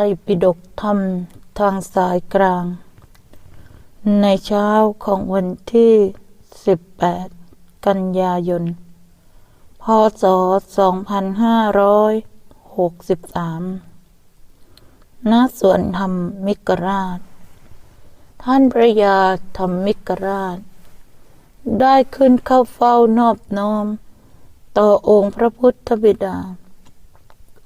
ไรปิฎกธรรมทางสายกลาง ในเช้าของวันที่ 18 กันยายน พศ 2563 ณ สวนธรรมมิกราช ท่านพระยาธรรมมิกราช ได้ขึ้นเข้าเฝ้านอบน้อม ต่อองค์พระพุทธบิดา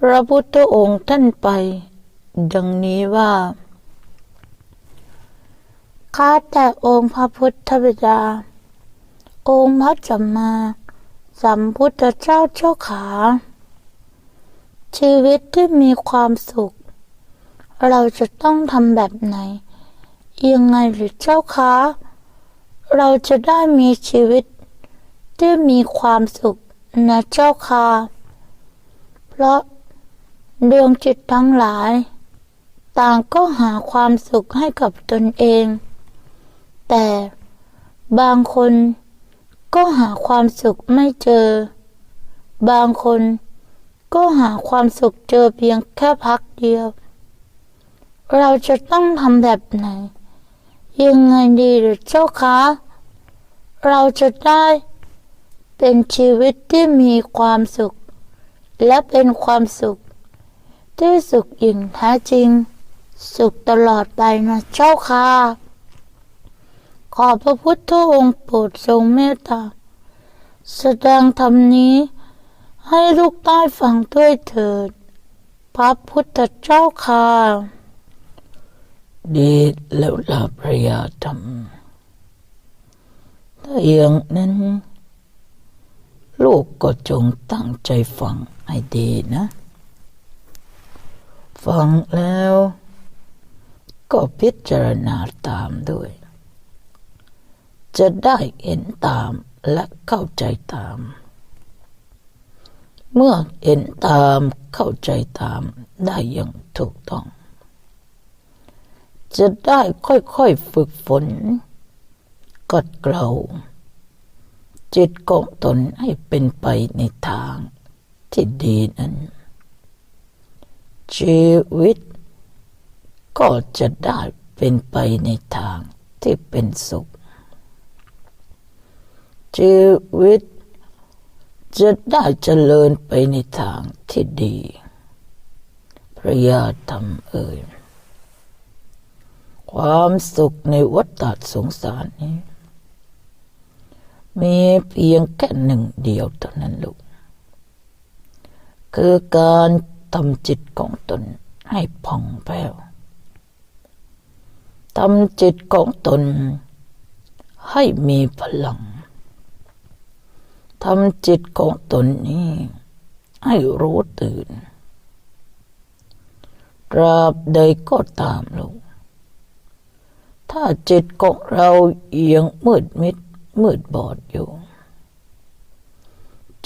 พระพุทธองค์ท่านไป ดังนี้ว่า ข้าแต่องค์พระพุทธบิดา องค์พระสัมมาสัมพุทธเจ้าเจ้าขา ชีวิตที่มีความสุข เราจะต้องทำแบบไหน ยังไงหรือเจ้าคะ เราจะได้มีชีวิตที่มีความสุขนะเจ้าค่ะเพราะ ดวงจิตทั้งหลาย ต่างก็หาความสุขให้กับตนเอง แต่บางคนก็หาความสุขไม่เจอ บางคนก็หาความสุขเจอเพียงแค่พักเดียว เราจะต้องทำแบบไหน ยังไงดีหรือเจ้าคะ เราจะได้เป็นชีวิตที่มีความสุข และเป็นความสุข ที่สุขยิ่งแท้จริง สุขตลอดไปนะเจ้าค่ะขอพระพุทธองค์โปรดทรงเมตตา แสดงธรรมนี้ ให้ลูกใต้ฟังด้วยเถิด พระพุทธเจ้าค่ะดีแล้วลาพระยาธรรมถ้าอย่างนั้น ลูกก็จงตั้งใจฟังให้ดีนะ ฟังแล้ว ก็พิจารณาตามด้วย จะได้เห็นตามและเข้าใจตาม เมื่อเห็นตามเข้าใจตามได้อย่างถูกต้อง จะได้ค่อยๆฝึกฝนกัดเกลาจิตของตนให้เป็นไปในทางที่ดีนั้น ชีวิต ก็จะได้เป็นไปในทางที่เป็นสุข ชีวิต จะได้เจริญไปในทางที่ดีพระยาธรรมเอ่ยความสุขในวัฏสงสารนี้ มีเพียงแค่หนึ่งเดียวเท่านั้นลูกคือการ ทำจิตของตนให้ผ่องแผ้วทำจิตของตนให้มีพลังทำจิตของตนนี้ ให้รู้ตื่นตราบใดก็ตามลูกถ้าจิตของเราเอียงมืดมิดมืดบอดอยู่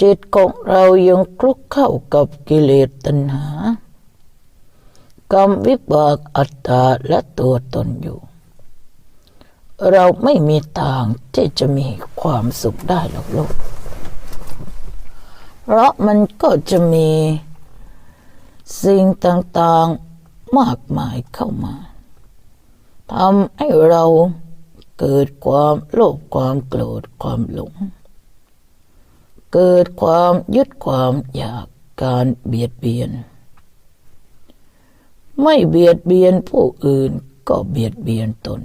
จิตของเรายังคลุกเข้ากับกิเลสตัณหากรรมวิบากอัตตาและตัวตนอยู่ เราไม่มีทางที่จะมีความสุขได้หรอกลูกเพราะมันก็จะมีสิ่งต่างๆมากมายเข้ามาทำให้เราเกิดความโลภความโกรธความหลง เกิดความยึดความอยากการเบียดเบียน ไม่เบียดเบียนผู้อื่นก็เบียดเบียนตน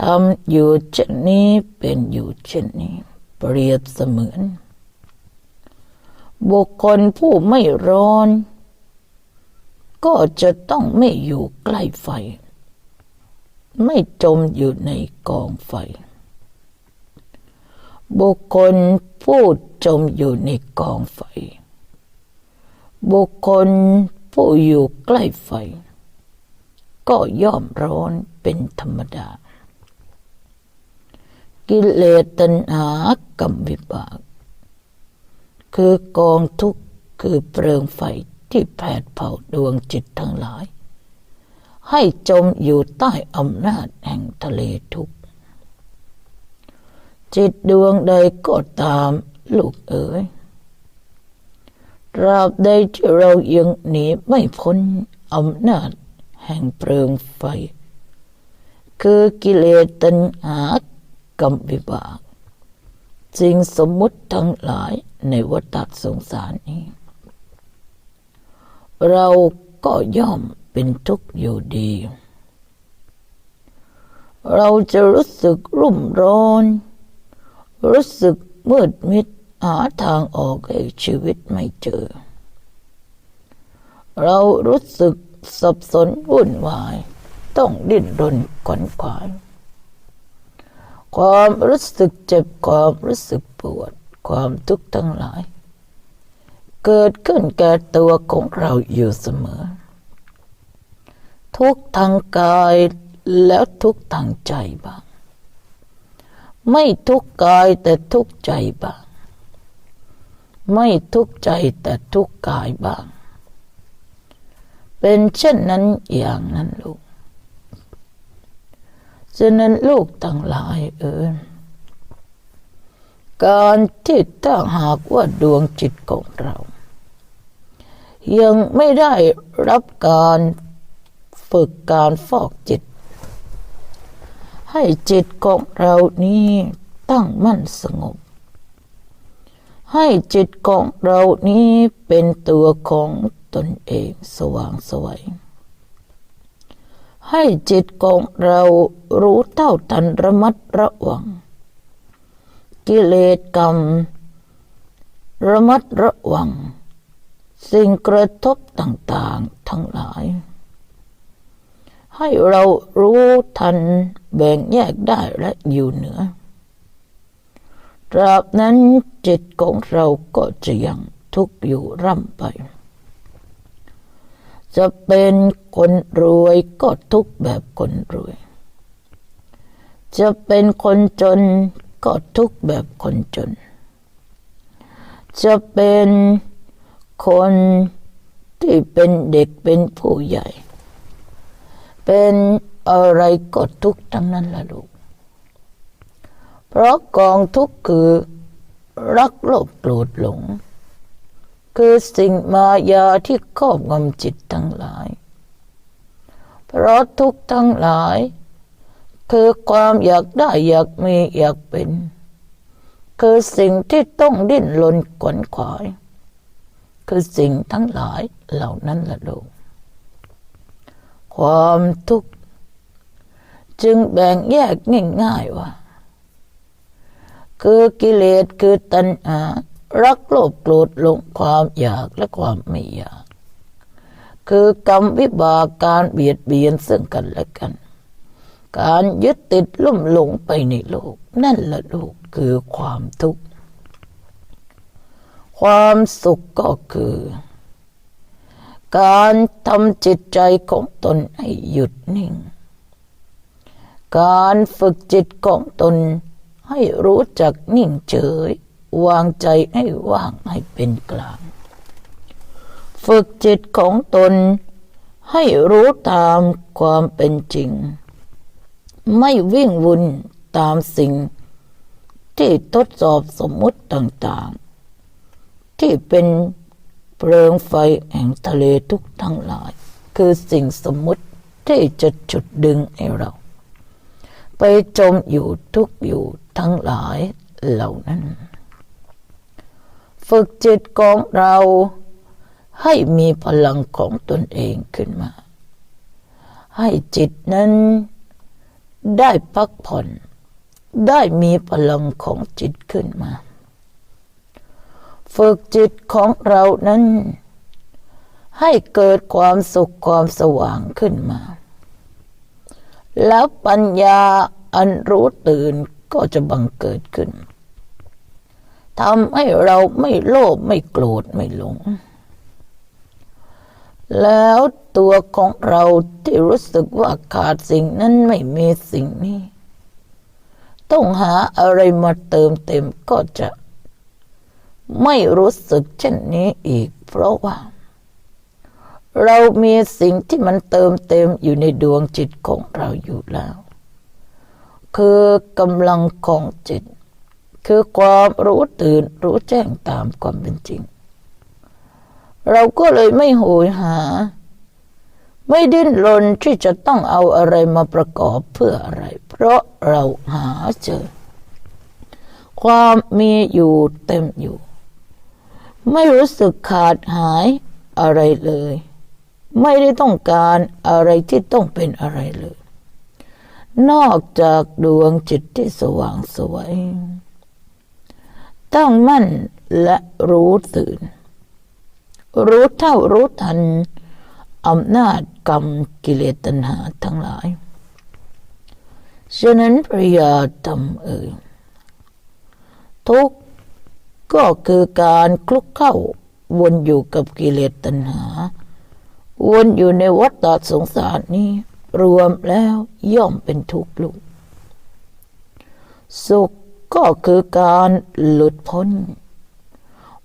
ทำอยู่เช่นนี้เป็นอยู่เช่นนี้ เปรียบเสมือน บุคคลผู้ไม่ร้อน ก็จะต้องไม่อยู่ใกล้ไฟ ไม่จมอยู่ในกองไฟ บุคคลผู้จมอยู่ในกองไฟ บุคคลผู้อยู่ใกล้ไฟ ก็ย่อมร้อนเป็นธรรมดา กิเลสตัณหากรรมวิบาก คือกองทุกข์คือเปลืองไฟที่แผดเผาดวงจิตทั้งหลาย ให้จมอยู่ใต้อำนาจแห่งทะเลทุกข์ จิตดวงใดก็ตามลูกเอ๋ยตราบใดที่เรายังหนีไม่พ้นอำนาจแห่งเปลืองไฟ คือกิเลสตัณหากรรมวิบากสิ่งสมมุติทั้งหลายในวัฏสงสารนี้ เราก็ย่อมเป็นทุกข์อยู่ดี เราจะรู้สึกรุ่มร้อน รู้สึกมืดมิดหาทางออกให้ชีวิตไม่เจอ เรารู้สึกสับสนวุ่นวาย ต้องดิ้นรนขวนขวาย ความรู้สึกเจ็บความรู้สึกปวด ความทุกข์ทั้งหลาย เกิดขึ้นแก่ตัวของเราอยู่เสมอ ทุกทางกายแล้วทุกทางใจบ้าง ไม่ทุกข์กายแต่ทุกข์ใจบ้าง ไม่ทุกข์ใจแต่ทุกข์กายบ้าง เป็นเช่นนั้นอย่างนั้นลูกฉะนั้นลูกทั้งหลายเอ่ยการที่ถ้าหากว่าดวงจิตของเรา ยังไม่ได้รับการฝึกการฟอกจิต ให้จิตของเรานี้ตั้งมั่นสงบ ให้จิตของเรานี้เป็นตัวของตนเองสว่างสวยให้จิตของเรารู้เท่าทันระมัดระวัง กิเลสกรรม ระมัดระวัง สิ่งกระทบต่างๆทั้งหลาย ให้เรารู้ทันแบ่งแยกได้และอยู่เหนือ ตราบนั้นจิตของเราก็จะยังทุกข์อยู่ร่ำไป จะเป็นคนรวยก็ทุกข์แบบคนรวย จะเป็นคนจนก็ทุกข์แบบคนจน จะเป็นคนที่เป็นเด็กเป็นผู้ใหญ่ เป็นอะไรก็ทุกทั้งนั้นละลูก เพราะกองทุกคือรักโลภโกรธหลง คือสิ่งมายาที่ครอบงำจิตทั้งหลาย เพราะทุกทั้งหลาย คือความอยากได้อยากมีอยากเป็น คือสิ่งที่ต้องดิ้นรนขวนขวาย คือสิ่งทั้งหลายเหล่านั้นละลูก ความทุกข์ จึงแบ่งแยกง่ายๆว่า คือกิเลสคือตัณหารักโลภโกรธหลงความอยากและความไม่อยาก คือกรรมวิบากการเบียดเบียนซึ่งกันและกัน การยึดติดลุ่มหลงไปในโลก นั่นแหละลูกคือความทุกข์ ความสุขก็คือ การทำจิตใจของตนให้หยุดนิ่ง การฝึกจิตของตนให้รู้จักนิ่งเฉย วางใจให้ว่างให้เป็นกลาง ฝึกจิตของตนให้รู้ตามความเป็นจริง ไม่วิ่งวุ่นตามสิ่ง ที่ทดสอบสมมุติต่างๆ ที่เป็น เปลืองไฟแห่งทะเลทุกทั้งหลาย คือสิ่งสมมุติที่จะจุดดึงให้เรา ไปจมอยู่ทุกอยู่ทั้งหลายเหล่านั้น ฝึกจิตของเราให้มีพลังของตนเองขึ้นมา ให้จิตนั้นได้พักผ่อน ได้มีพลังของจิตขึ้นมา ฝึกจิตของเรานั้น ให้เกิดความสุขความสว่างขึ้นมา แล้วปัญญาอันรู้ตื่นก็จะบังเกิดขึ้นทำให้เราไม่โลภไม่โกรธไม่หลง แล้วตัวของเราที่รู้สึกว่าขาดสิ่งนั้นไม่มีสิ่งนี้ ต้องหาอะไรมาเติมเต็มก็จะ ไม่รู้สึกเช่นนี้อีก เพราะว่า เรามีสิ่งที่มันเติมเต็มอยู่ในดวงจิตของเราอยู่แล้ว คือกำลังของจิต คือความรู้ตื่นรู้แจ้งตามความเป็นจริง เราก็เลยไม่โหยหา ไม่ดิ้นรนที่จะต้องเอาอะไรมาประกอบเพื่ออะไร เพราะเราหาเจอความมีอยู่เต็มอยู่ ไม่รู้สึกขาดหายอะไรเลย ไม่ได้ต้องการอะไรที่ต้องเป็นอะไรเลย นอกจากดวงจิตที่สว่างสวย ตั้งมั่นและรู้ตื่น รู้เท่ารู้ทันอำนาจกรรมกิเลสตัณหาทั้งหลาย ฉะนั้นพระยาธรรมเอ่ยทุก ก็คือการคลุกเข้าวนอยู่กับกิเลสตัณหา วนอยู่ในวัฏฏะสงสารนี้ รวมแล้วย่อมเป็นทุกข์ลูกสุขก็คือการหลุดพ้น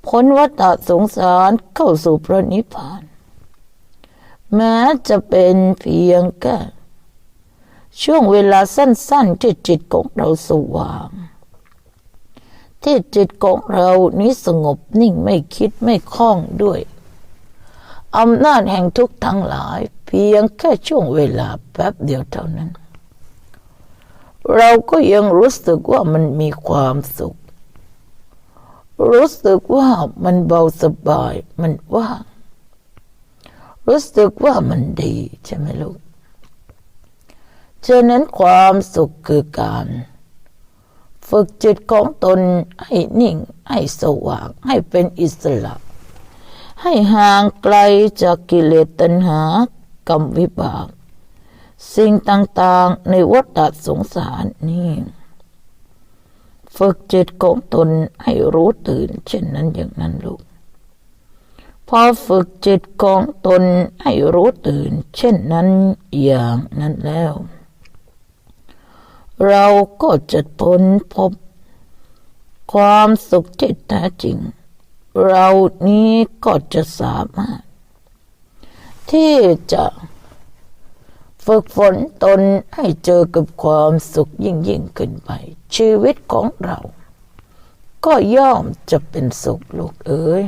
พ้นวัฏฏะสงสารเข้าสู่พระนิพพาน แม้จะเป็นเพียงแค่ช่วงเวลาสั้นๆที่จิตของเราสว่าง ที่จิตของเรานี้สงบนิ่งไม่คิดไม่คล้องด้วยอำนาจแห่งทุกข์ทั้งหลาย เพียงแค่ช่วงเวลาแป๊บเดียวเท่านั้น เราก็ยังรู้สึกว่ามันมีความสุข รู้สึกว่ามันเบาสบายมันว่างรู้สึกว่ามันดีใช่ไหมลูกฉะนั้นความสุขคือการ ฝึกจิตของตนให้นิ่ง ให้สว่าง ให้เป็นอิสระ ให้ห่างไกลจากกิเลสตัณหากรรมวิบาก สิ่งต่างๆในวัฏสงสารนี้ฝึกจิตของตนให้รู้ตื่น เช่นนั้นอย่างนั้นลูก พอฝึกจิตของตนให้รู้ตื่น เช่นนั้นอย่างนั้นแล้ว เราก็จะพ้นพบ ความสุขที่แท้จริง เรานี้ก็จะสามารถ ที่จะฝึกฝนตนให้เจอกับความสุขยิ่งยิ่งขึ้นไป ชีวิตของเรา ก็ย่อมจะเป็นสุขลูกเอ๋ย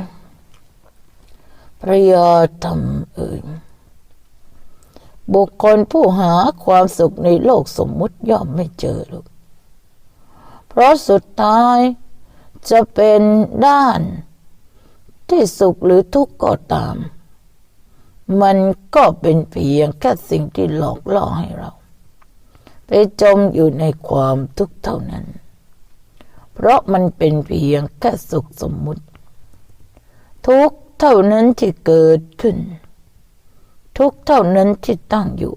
พระยาธรรมเอ๋ย บุคคลผู้หาความสุขในโลกสมมุติย่อมไม่เจอลูกเพราะสุดท้ายจะเป็นด้าน ที่สุขหรือทุกข์ก็ตาม มันก็เป็นเพียงแค่สิ่งที่หลอกล่อให้เรา ไปจมอยู่ในความทุกข์เท่านั้น เพราะมันเป็นเพียงแค่สุขสมมุติ ทุกเท่านั้นที่เกิดขึ้น ทุกเท่านั้นที่ตั้งอยู่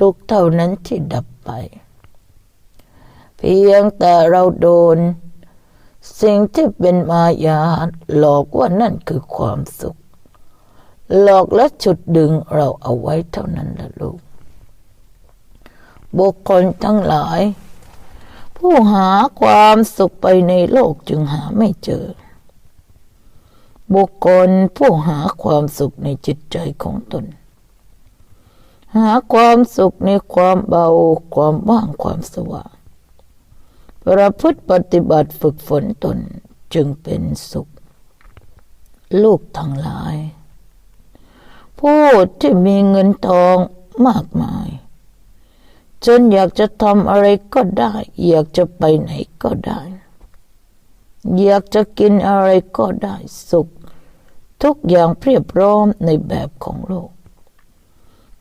ทุกเท่านั้นที่ดับไป เพียงแต่เราโดน สิ่งที่เป็นมายาหลอกว่านั่นคือความสุข หลอกและฉุดดึงเราเอาไว้เท่านั้นละลูก บุคคลทั้งหลาย ผู้หาความสุขไปในโลกจึงหาไม่เจอ บุคคลผู้หาความสุขในจิตใจของตน หาความสุขในความเบาความว่างความสว่าง ประพฤติปฏิบัติฝึกฝนตนจึงเป็นสุข ลูกทั้งหลาย ผู้ที่มีเงินทองมากมาย จนอยากจะทำอะไรก็ได้ อยากจะไปไหนก็ได้อยากจะกินอะไรก็ได้สุข ทุกอย่างเพียบพร้อมในแบบของโลก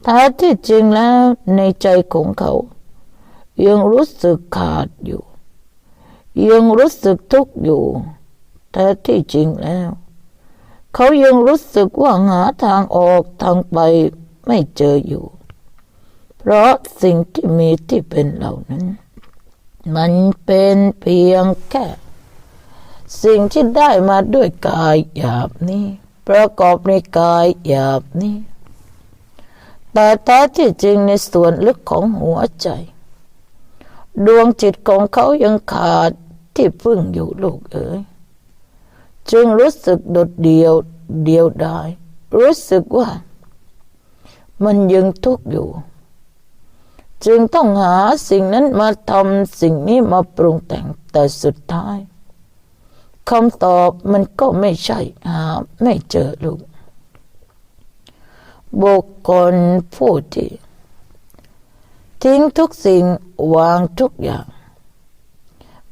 แท้ที่จริงแล้วในใจของเขา ยังรู้สึกขาดอยู่ ยังรู้สึกทุกข์อยู่แท้ที่จริงแล้ว เขายังรู้สึกว่าหาทางออกทางไปไม่เจออยู่ เพราะสิ่งที่มีที่เป็นเหล่านั้น มันเป็นเพียงแค่ สิ่งที่ได้มาด้วยกายหยาบนี้ ประกอบในกายหยาบนี้ แต่แท้ที่จริงในส่วนลึกของหัวใจ ดวงจิตของเขายังขาดที่พึ่งอยู่ลูกเอ๋ยจึงรู้สึกโดดเดียวเดียวดายรู้สึกว่า มันยังทุกข์อยู่ จึงต้องหาสิ่งนั้นมาทำสิ่งนี้มาปรุงแต่งแต่สุดท้าย คำตอบมันก็ไม่ใช่หาไม่เจอลูกบุคคลผู้ที่ทิ้งทุกสิ่งวางทุกอย่าง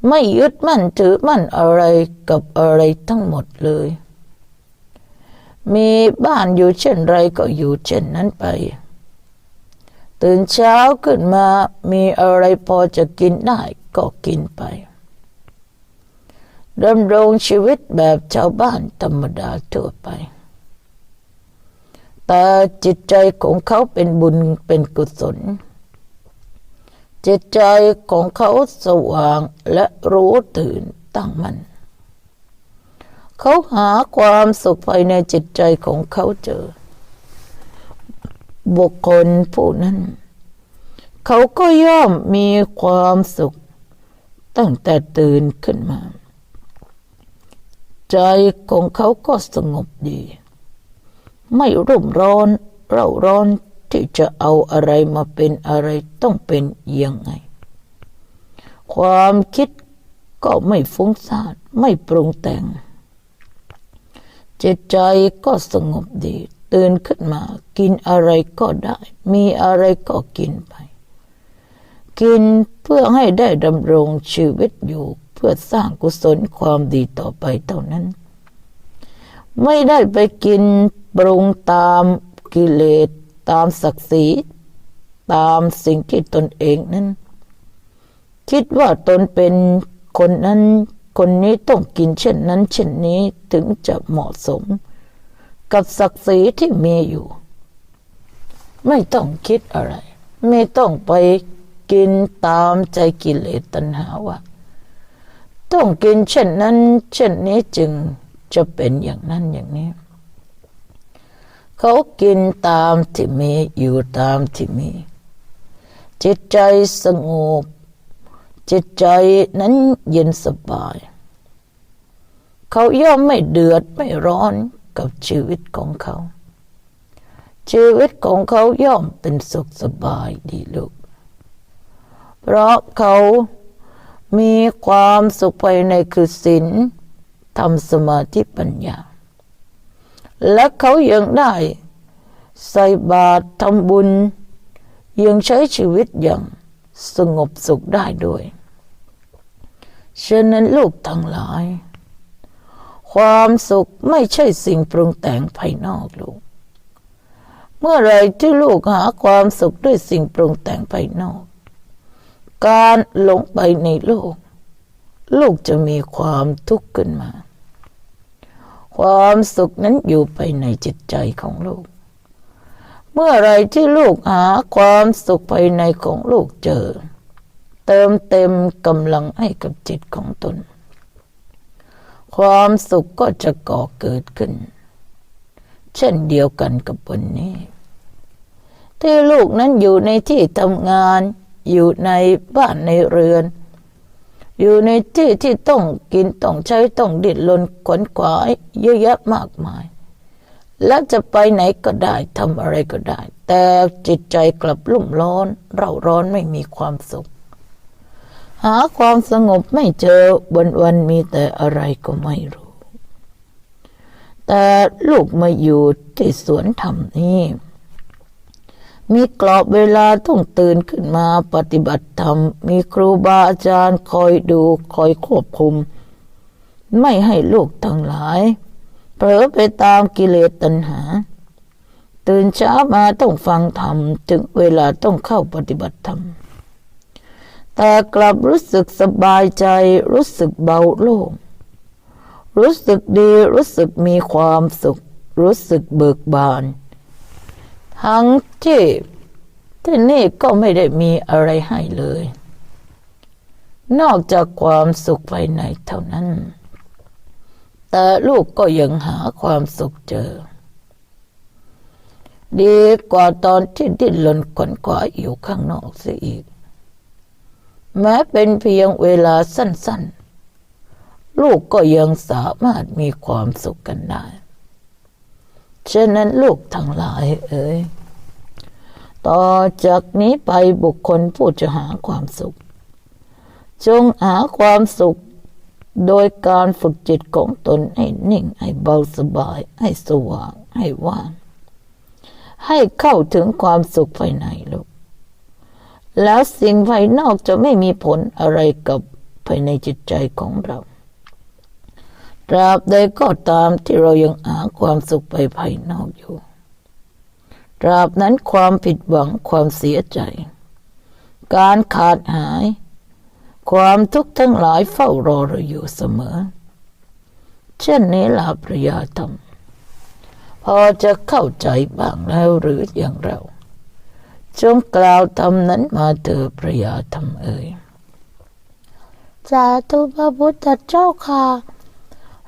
ไม่ยึดมั่นถือมั่นอะไรกับอะไรทั้งหมดเลย มีบ้านอยู่เช่นไรก็อยู่เช่นนั้นไป ตื่นเช้าขึ้นมามีอะไรพอจะกินได้ก็กินไป ดำรงชีวิตแบบชาวบ้านธรรมดาทั่วไป แต่จิตใจของเขาเป็นบุญเป็นกุศล จิตใจของเขาสว่างและรู้ตื่นตั้งมันเขาหาความสุขภายในจิตใจของเขาเจอ บุคคลผู้นั้น เขาก็ย่อมมีความสุข ตั้งแต่ตื่นขึ้นมา ใจของเขาก็สงบดี ไม่รุ่มร้อนเร่าร้อนที่จะเอาอะไรมาเป็นอะไรต้องเป็นยังไง ความคิดก็ไม่ฟุ้งซ่านไม่ปรุงแต่ง จิตใจก็สงบดี ตื่นขึ้นมา กินอะไรก็ได้ มีอะไรก็กินไป กินเพื่อให้ได้ดำรงชีวิตอยู่ พื่อสร้างกุศลความดีต่อไปเท่านั้น ไม่ได้ไปกินปรุงตามกิเลสตามศักดิ์ศรีตามสิ่งที่ตนเองนั้น คิดว่าตนเป็นคนนั้นคนนี้ต้องกินเช่นนั้น เช่นนี้ถึงจะเหมาะสม กับศักดิ์ศรีที่มีอยู่ ไม่ต้องคิดอะไร ไม่ต้องไปกินตามใจกิเลสตัณหาว่า ต้องกินเช่นนั้น เช่นนี้จึงจะเป็นอย่างนั้นอย่างนี้ เขากินตามที่มีอยู่ตามที่มี จิตใจสงบ จิตใจนั้นเย็นสบาย เขาย่อมไม่เดือดไม่ร้อนกับชีวิตของเขา ชีวิตของเขาย่อมเป็นสุขสบายดีลูก เพราะเขา มีความสุขภายในคือศีลทำสมาธิปัญญา และเขายังได้ ใส่บาตรทำบุญ ยังใช้ชีวิตอย่างสงบสุขได้ด้วยฉะนั้นลูกทั้งหลาย ความสุขไม่ใช่สิ่งปรุงแต่งภายนอกลูก เมื่อไรที่ลูกหาความสุขด้วยสิ่งปรุงแต่งภายนอก การหลงไปในโลกลูกจะมีความทุกข์ขึ้นมา ความสุขนั้นอยู่ไปในจิตใจของลูกเมื่อไรที่ลูกหาความสุขภายในของลูกเจอ เติมเต็มกำลังให้กับจิตของตน ความสุขก็จะก่อเกิดขึ้น เช่นเดียวกันกับวันนี้ ที่ลูกนั้นอยู่ในที่ทำงาน อยู่ในบ้านในเรือน อยู่ในที่ที่ต้องกินต้องใช้ต้องดิ้นรนขวนขวายเยอะแยะมากมาย และจะไปไหนก็ได้ทำอะไรก็ได้ แต่จิตใจกลับลุ่มร้อน เร่าร้อนไม่มีความสุข หาความสงบไม่เจอวันวันมีแต่อะไรก็ไม่รู้ แต่ลูกมาอยู่ที่สวนธรรมนี้ มีกรอบเวลาต้องตื่นขึ้นมาปฏิบัติธรรม มีครูบาอาจารย์คอยดูคอยควบคุม ไม่ให้ลูกทั้งหลายเผลอไปตามกิเลสตัณหา ตื่นเช้ามาต้องฟังธรรม ถึงเวลาต้องเข้าปฏิบัติธรรม แต่กลับรู้สึกสบายใจรู้สึกเบาโล่งรู้สึกดีรู้สึกมีความสุข รู้สึกเบิกบาน ทั้งที่ที่นี่ก็ไม่ได้มีอะไรให้เลย นอกจากความสุขภายในเท่านั้น แต่ลูกก็ยังหาความสุขเจอ ดีกว่าตอนที่ดิ้นรนขวนขวายอยู่ข้างนอกเสียอีก แม้เป็นเพียงเวลาสั้นๆ ลูกก็ยังสามารถมีความสุขกันได้ ฉะนั้นลูกทั้งหลายเอ๋ยต่อจากนี้ไปบุคคลผู้จะหาความสุข จงหาความสุข โดยการฝึกจิตของตนให้นิ่งให้เบาสบาย ให้สว่างให้ว่าง ให้เข้าถึงความสุขภายในลูก แล้วสิ่งภายนอกจะไม่มีผลอะไรกับภายในจิตใจของเราตราบใดก็ตามที่เรายังาความสุขไปภายนอกอยู่ ตราบนั้นความผิดหวังความเสียใจ การขาดหาย ความทุกข์ทั้งหลายเฝ้ารอเราอยู่เสมอ เช่นนี้ลาพระยาธรรม พอจะเข้าใจบ้างแล้วหรืออย่างเรา จงกล่าวธรรมนั้นมาเถิดพระยาธรรมเอ่ยสาธุพระพุทธเจ้าค่ะ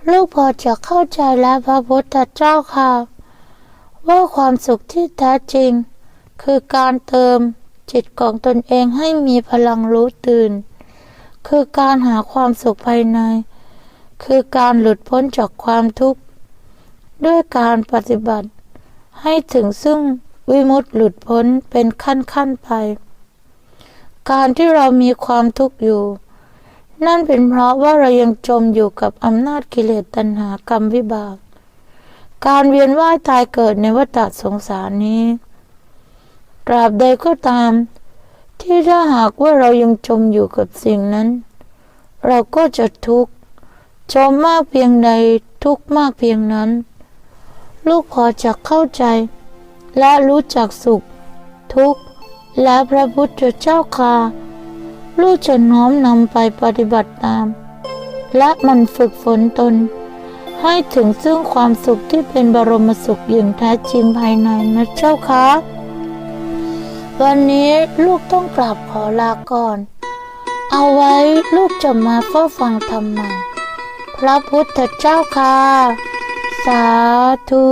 ลูกพอจะเข้าใจแล้วพระพุทธเจ้าค่ะ ว่าความสุขที่แท้จริง คือการเติมจิตของตนเองให้มีพลังรู้ตื่น คือการหาความสุขภายใน คือการหลุดพ้นจากความทุกข์ ด้วยการปฏิบัติ ให้ถึงซึ่งวิมุตติหลุดพ้นเป็นขั้นขั้นไป การที่เรามีความทุกข์อยู่ นั่นเป็นเพราะว่าเรายังจมอยู่กับอำนาจกิเลสตัณหากรรมวิบาก การเวียนว่ายตายเกิดในวัฏสงสารนี้ ตราบใดก็ตาม ที่ถ้าหากว่าเรายังจมอยู่กับสิ่งนั้น เราก็จะทุกข์จมมากเพียงใดทุกข์มากเพียงนั้น ลูกพอจะเข้าใจ และรู้จักสุข ทุกข์และพระพุทธเจ้าค่ะ ลูกจะน้อมนำไปปฏิบัติตาม และมันฝึกฝนตน ให้ถึงซึ่งความสุขที่เป็นบรมสุขอย่างแท้จริงภายในนะเจ้าคะวันนี้ลูกต้องกลับขอลาก่อน เอาไว้ลูกจะมาเฝ้าฟังธรรมใหม่พระพุทธเจ้าค่ะ สาธุ